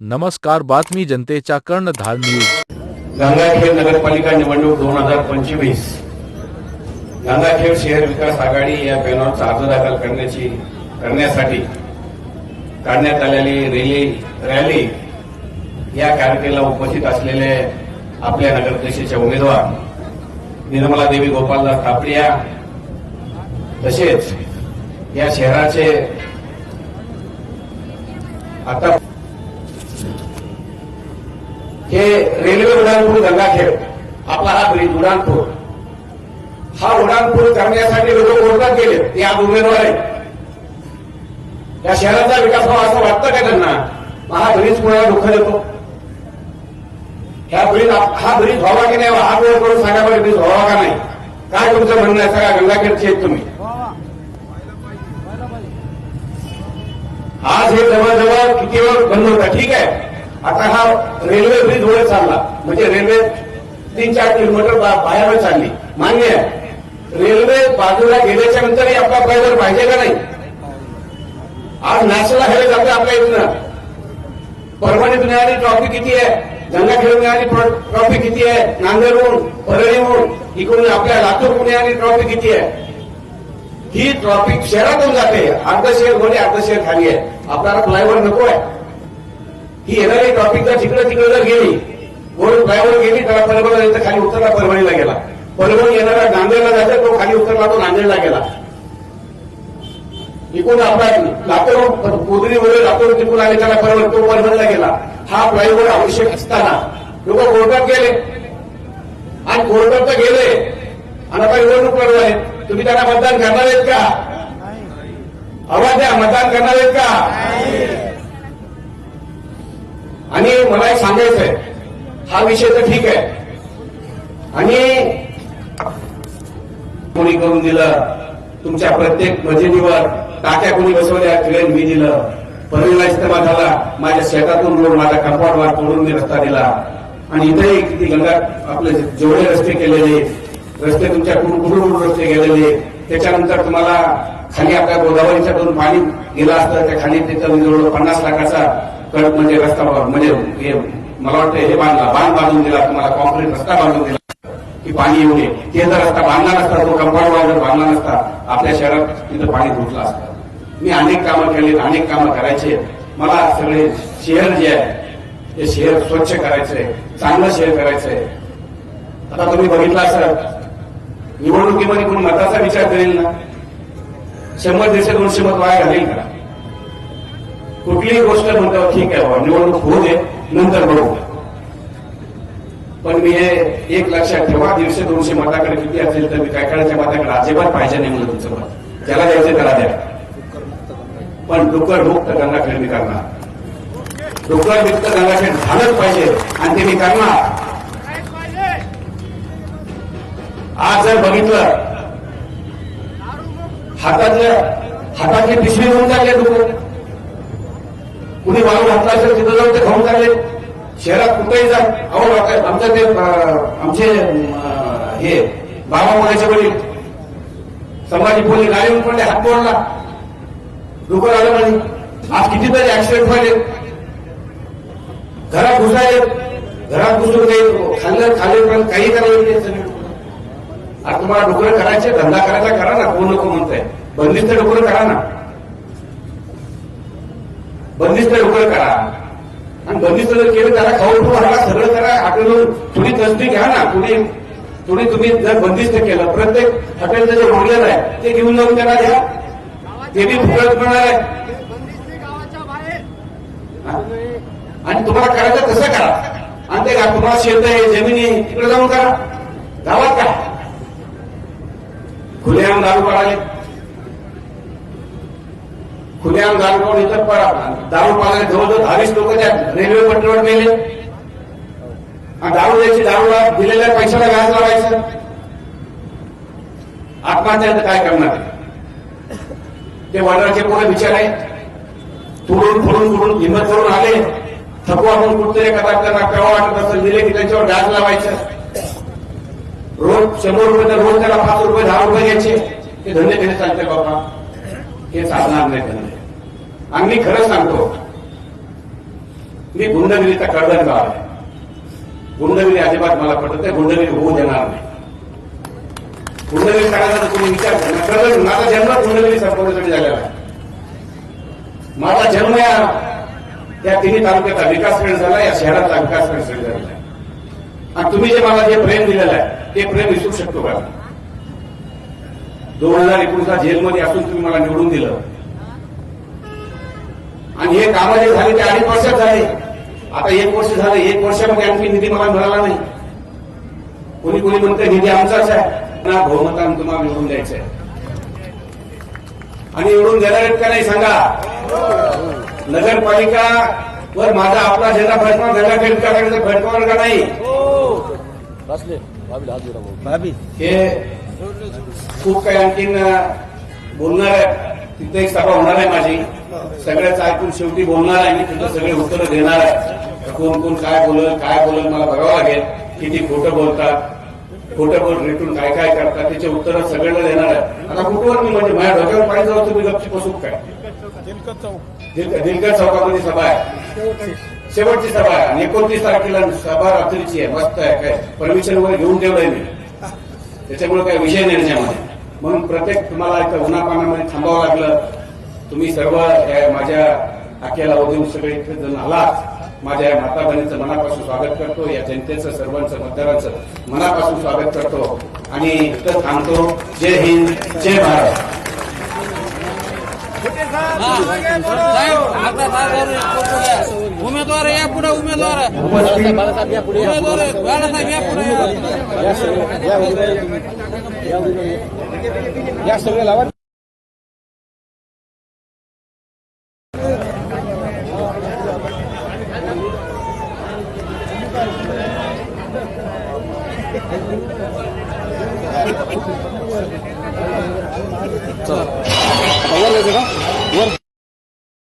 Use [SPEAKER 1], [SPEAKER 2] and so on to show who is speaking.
[SPEAKER 1] नमस्कार बातमी जनतेच्या कर्णधार न्यूज.
[SPEAKER 2] गंगाखेड नगरपालिका निवडणूक दोन हजार पंचवीस. गंगाखेड शहर विकास आघाडी या पॅनलचा अर्ज दाखल करण्याची करण्यासाठी काढण्यात आलेली रेली रॅली या कार्यक्रमाला उपस्थित असलेले आपल्या नगरपरिषदेचे उमेदवार निर्मला देवी गोपालदास तापडिया तसेच या शहराचे आता हे रेल्वे उड्डाणपूल गंगाखेड आपला हा ब्रिज उड्डाणपूल. हा उड्डाणपूल करण्यासाठी लोक कोर्टात गेले ते आज उमेदवार आहेत. या शहराचा विकास व्हावा असं वाटतं का त्यांना? हा ब्रिज कोणाला दुःख देतो? ह्या ब्रिज हा ब्रिज व्हावा की नाही हा वेळ करून सांगा बरं ब्रिज व्हावा का नाही? काय तुमचं म्हणणं आहे? सगळ्या गंगाखेडचे आहेत तुम्ही. आज हे जवळजवळ किती वेळ बंद होता? ठीक आहे. आता हा रेल्वे ब्रिज वर चालला. म्हणजे रेल्वे तीन चार किलोमीटर बा- बाहेर चालली. मान्य आहे. रेल्वे बाजूला गेल्याच्या नंतरही आपला ड्रायव्हर पाहिजे का नाही? आज नाशिकला हेले जाते आपल्या इथून. परभणीत मिळाली ट्रॉफी किती आहे? गंगाखेड मिळाली ट्रॉफी किती आहे? नांदेडहून परळीहून इकडून आपल्या लातूर पुणे आली ट्रॉफी किती आहे? ही ट्रॉफिक शहरातून जाते. अर्ध शहरमध्ये अर्ध शहर खाली आहे. आपल्याला फ्लायओव्हर नको आहे. ही येणारी ट्रॉफिक जर तिकडे तिकडे जर गेली वरून फ्लायओव्हर गेली त्याला परभणी तर खाली उतरला परभणीला गेला. परभणी येणारा नांदेडला जायचा तो खाली उतरला तो नांदेडला गेला. इकडून आपला लातूर कोदरी लातूर तिकडून आले त्याला परभणी तो परभणीला गेला. हा फ्लायओव्हर आवश्यक असताना लोक कोर्टात गेले. आणि कोर्टात तर गेले. आणि आता निवडणूक लढू आहेत. तुम्ही त्यांना मतदान करणार आहेत का? आवाज द्या मतदान करणार आहेत का? आणि मला एक सांगायचं आहे. हा विषय तर ठीक आहे. आणि कोणी करून दिलं तुमच्या प्रत्येक मजिनीवर टाक्या कोणी बसवल्या ट्रेन मी दिलं. परळीला इस्तेमाल झाला माझ्या शेतातून रोड माझ्या कंपाऊंडवर तोडून मी रस्ता दिला. आणि इथेही किती गंगा आपले जेवढे रस्ते केलेले रस्ते तुमच्या कुठून कुठून रस्ते गेलेले त्याच्यानंतर तुम्हाला खाली आपल्या गोदावरीच्या दोन पाणी गेलं असतं त्या खाली तिथं जवळ पन्नास लाखाचा कडक म्हणजे रस्ता म्हणजे हे मला वाटतं हे बांधला. बांध बांधून दिला तुम्हाला कॉन्क्रीट रस्ता बांधून दिला. की पाणी येऊ नये. ते जर रस्ता बांधला नसता तो कंपाऊंड जर बांधला नसता आपल्या शहरात तिथं पाणी धुतलं असतं. मी अनेक कामं केली अनेक कामं करायचे. मला सगळे शहर जे आहे ते शहर स्वच्छ करायचंय चांगलं शहर करायचंय. आता तुम्ही बघितलं असं निवडणुकीमध्ये कोणी मताचा विचार करेल ना? शंभर दीडशे दोनशे मत वाया घालेल का? कुठलीही गोष्ट म्हणतो ठीक आहे बाबा निवडणूक होऊ दे नंतर बघू. पण मी हे एक लक्षात ठेवा दीडशे दोनशे मताकडे किती असेल तर मी काय करायच्या मताकडे अजिबात पाहिजे नाही म्हणलं तुमचं मत. ज्याला द्यायचं त्याला द्या. पण डुकर मुक्त गंगाखेड मी करणार. डुकर मुक्त गंगाखेड झालंच पाहिजे आणि ते मी करणार. आज जर बघितलं हातातलं हातातली पिशवी घेऊन चालले डुकर कुणी वाळू घातला असेल तिथं जाऊन ते खाऊन चालले. शहरात कुठेही जा. अहो आमचं ते आमचे हे बाबा मुलाचे वडील. संभाजी पोली गाडीवर पडले हात तोडला डुकर आलं म्हणे. आज कितीतरी ऍक्सिडेंट व्हायले. घरात घुसायले. घरात घुसून काही खाल्लं खाल्ले पण काही करायला येत आता तुम्हाला डुकरं करायचे धंदा करायचा करा ना कोण नको म्हणताय. बंदिस्त डुकरं करा ना. बंदिस्त डुकरं करा. आणि बंदिस्त जर केलं त्याला खाऊ पिऊ घाला सगळं करा. हॉटेलवर थोडी तस्ती घ्या ना. थोडी थोडी तुम्ही जर बंदिस्त केलं प्रत्येक हॉटेलचं जे उरलेलं आहे ते घेऊन जाऊन त्याला घ्या ते बी फुकट मिळणार आहे. आणि तुम्हाला करायचं तसं करा. आणि ते का तुम्हाला शेत आहे जमीन आहे तिकडे जाऊन करा. गावात का खुलेआम दारू पाडाले. खुलेआम दारू इतर इथं पडा. दारू पाण्यात जवळजवळ दहावीस लोक त्या रेल्वे पटरीवर मेले आणि दारू द्यायची दारूला दिलेल्या पैशाला व्याज लावायचं. आत्महत्या तर काय करणार? ते वडिलांचे पोरं विचार आहे तुडून फुडून फुडून हिंमत करून आले. थकू आपण कुठतरी कदाच त्यांना केव्हा वाटत असेल दिले की त्याच्यावर व्याज लावायचं. रोज शंभर रुपये तर रोज त्याला पाच रुपये दहा रुपये घ्यायचे ते धंदे कसे चालते बाबा. हे चालणार नाही धंदे आणि मी खरं सांगतो मी गुंडगिरीचा कडवण गाव आहे. गुंडगिरी अजिबात मला पटत नाही गुंडगिरी होऊ देणार नाही. गुंडगिरी करायचा तुम्ही विचार करा. माझा जन्म गुंडगिरी संपवण्यासाठी झालेला आहे. माझा जन्म या या तिन्ही तालुक्याचा विकास वेळ झाला या शहराचा विकास वेळ झालेला आहे. आणि तुम्ही जे मला जे प्रेम दिलेलं आहे ते प्रेम विसरू शकतो का? दोन हजार एकोणीसला जेलमध्ये असून तुम्ही मला निवडून दिलं. आणि हे कामं जे झाले ते अडीच वर्षात झाले. आता एक वर्ष झालं एक वर्षामध्ये आणखी निधी मला मिळाला नाही. कोणी कोणी म्हणते निधी आमचाच आहे. ना बहुमतान तुम्हाला निवडून द्यायचं आहे आणि निवडून देणार का नाही सांगा. नगरपालिका वर माझा आपला झेंडा फडकणार नगरपालिका फडकवणार का नाही? हे खूप काही आणखीन बोलणार आहे तिथे एक सभा होणार आहे माझी. सगळ्याच ऐकून शेवटी बोलणार आहे मी तिथं सगळे उत्तरं देणार आहे. कोण कोण काय बोलल काय बोलल मला बघावं लागेल. किती खोटं बोलतात खोटं बोल रेटून काय काय करतात त्याचे उत्तरं सगळ्यांना देणार आहे. आता कुठवर मी म्हणजे माझ्या डोक्यावर पाणी जाऊ तुम्ही गपची बसू काय? दिल- दिलकर चौकामध्ये सभा आहे. शेवटची सभा आहे. आणि एकोणतीस तारखेला सभा रात्रीची आहे. मस्त आहे काय? परमिशन वगैरे घेऊन ठेवलंय मी. त्याच्यामुळे काही विषय नाही त्याच्यामध्ये. म्हणून प्रत्येक तुम्हाला इथं उन्हापाण्यामध्ये थांबावं लागलं. तुम्ही सर्व या माझ्या आख्याला उद्योग सगळे इथे जण आलात. माझ्या या माता बहिणीचं मनापासून स्वागत करतो. या जनतेचं सर्वांचं मतदारांचं मनापासून स्वागत करतो. आणि इथं थांबतो. जय हिंद जय भारत.
[SPEAKER 3] उमेदवार या पुढे उमेदवार. उमेदवार बाळासाहेब या पुढे
[SPEAKER 4] Ya sobre la barca.